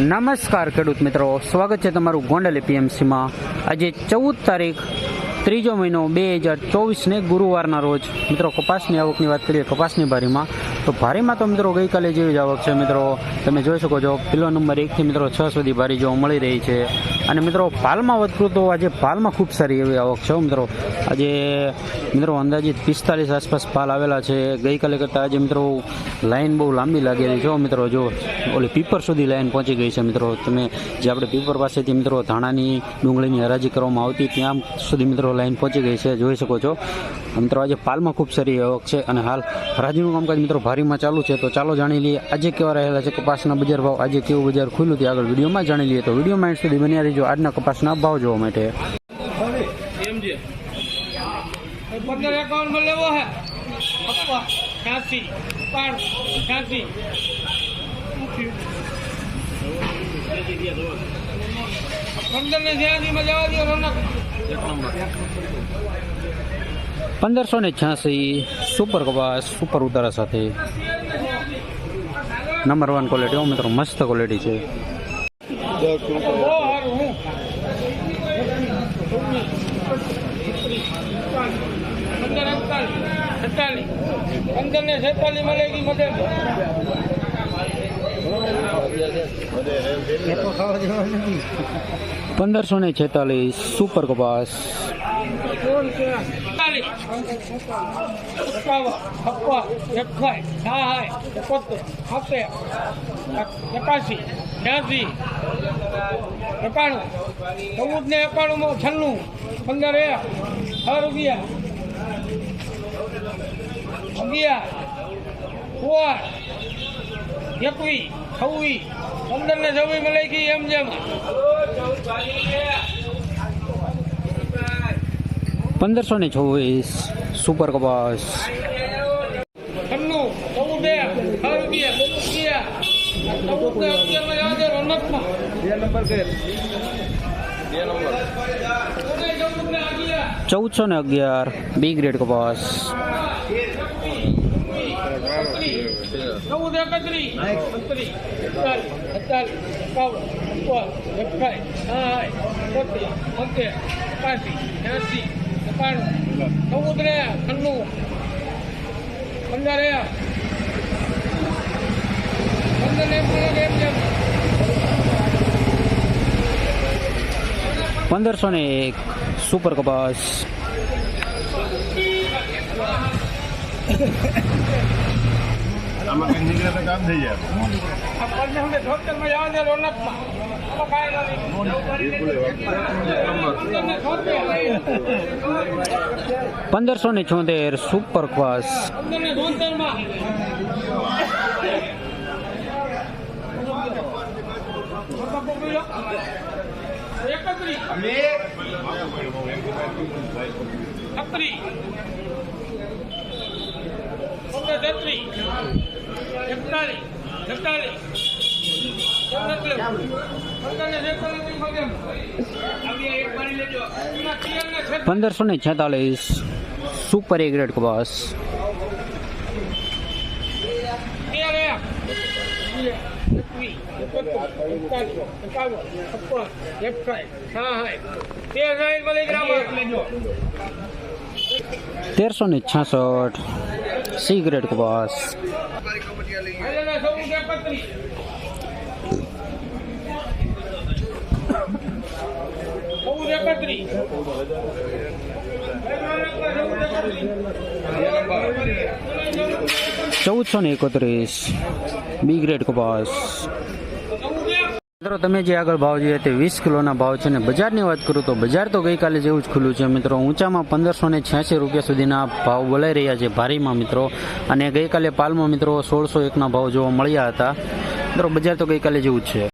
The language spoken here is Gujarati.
નમસ્કાર ખેડૂત મિત્રો. સ્વાગત છે તમારું ગોંડલ એપીએમસીમાં. આજે ચૌદ તારીખ, ત્રીજો મહિનો બે હજાર ચોવીસને ગુરુવારના રોજ. મિત્રો, કપાસની આવકની વાત કરીએ, કપાસની ભારીમાં. તો ભારીમાં તો મિત્રો ગઈકાલે જેવી જ આવક છે મિત્રો. તમે જોઈ શકો છો, કિલો નંબર એકથી મિત્રો છ સુધી ભારી જોવા મળી રહી છે. અને મિત્રો, પાલમાં વધતું તો આજે પાલમાં ખૂબ સારી એવી આવક છે મિત્રો. આજે, મિત્રો, અંદાજિત પિસ્તાલીસ આસપાસ પાલ આવેલા છે. ગઈકાલે કરતાં આજે, મિત્રો, લાઈન બહુ લાંબી લાગેલી જો મિત્રો. જો, ઓલી પીપર સુધી લાઈન પહોંચી ગઈ છે મિત્રો. તમે જે આપણે પીપર પાસેથી, મિત્રો, ધાણાની ડુંગળીની હરાજી કરવામાં આવતી, ત્યાં સુધી મિત્રો લાઈન પહોંચી ગઈ છે. જોઈ શકો છો. મિત્રો, આજે પાલમાં ખૂબ સારી આવક છે અને હાલ હરાજીનું કામકાજ, મિત્રો, ભારીમાં ચાલુ છે. તો ચાલો જાણી લઈએ, આજે કેવા રહેલા છે કપાસના બજાર ભાવ? આજે કેવું બજાર ખુલ્લું તે આગળ વિડીયોમાં જાણી લઈએ. તો વિડીયોમાં એન્ડ સુધી બન્યા રહીજો આજના કપાસના ભાવ જોવા માટે. પંદરસો ને છ્યાસી સુપર કપાસ સુપર ઉતારા સાથે. નંબર વન ક્વોલિટી મિત્રો મસ્ત ક્વોલિટી છે. સારું હું પંદર ને છેતાલીસ મળે ગઈ મદદ પંદરસો ને છેતાલીસ સુપર કપાસ એકાસી બ્યાસી એકાણું. ચૌદ ને એકાણું માં છન્નું પંદર એ છ રૂપિયા. અગિયાર સોળ એકવી છવ્વીસ પંદર ને છવ્વીસ મળે ગઈ એમ જેમ. પંદરસો ને છવ્વીસ સુપર કપાસ. છન્નું ચૌદ એક છ રૂપિયા ચૌદ ને અગિયારમાં જવા દે રોનકમાં ચૌદસો ને અગિયાર બી ગ્રેડ કપાસ ચૌદ એકત્રીસ ચૌદ ને છન્નું પંદર પંદર એમ એમ એમ પંદરસો ને એક સુપર કપાસ આમાં નીકળે પંદરસો ને છોતેર સુપર ક્વાસ Thank ને છોતેર એકતાલીસ છેતાલીસ પંદરસો ને છેતાલીસ સુપર એ ગ્રેડ કપાસ તેર તેરસો ને છાસઠ. સિગરેટ કપાસ એકત્રીસ ચૌદસો ને એકોત્રીસ. બી ગ્રેડ કપાસ. મિત્રો, તમે જે આગળ ભાવ જોઈએ તે વીસ કિલોના ભાવ છે ને બજારની વાત કરું તો બજાર તો ગઈકાલે જેવું જ ખુલ્લું છે. મિત્રો, ઊંચામાં પંદરસો ને છ્યાસી રૂપિયા સુધીના ભાવ બોલાઈ રહ્યા છે ભારીમાં, મિત્રો. અને ગઈકાલે પાલમાં, મિત્રો, સોળસો એકના ભાવ જોવા મળ્યા હતા. મિત્રો, બજાર તો ગઈકાલે જેવું જ છે.